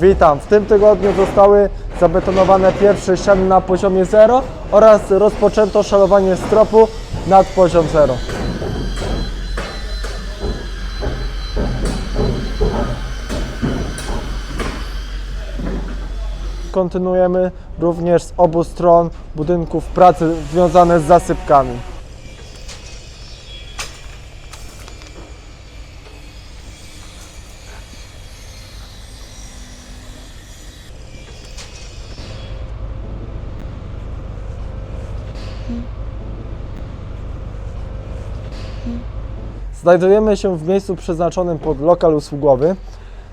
Witam. W tym tygodniu zostały zabetonowane pierwsze ściany na poziomie 0 oraz rozpoczęto szalowanie stropu nad poziom 0. Kontynuujemy również z obu stron budynków pracy związane z zasypkami. Znajdujemy się w miejscu przeznaczonym pod lokal usługowy.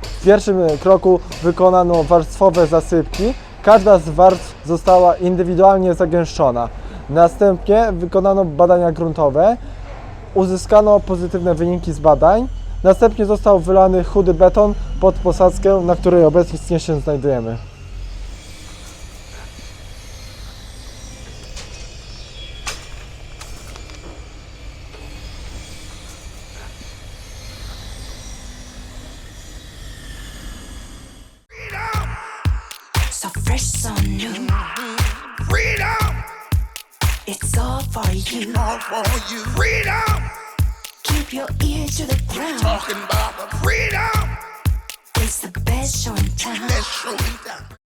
W pierwszym kroku wykonano warstwowe zasypki. Każda z warstw została indywidualnie zagęszczona. Następnie wykonano badania gruntowe. Uzyskano pozytywne wyniki z badań. Następnie został wylany chudy beton pod posadzkę, na której obecnie się znajdujemy. So fresh, so new. Freedom, It's all for you. all for you. Freedom, Keep your ear to the ground. talking about the freedom. It's the best show in town. Let's show it down.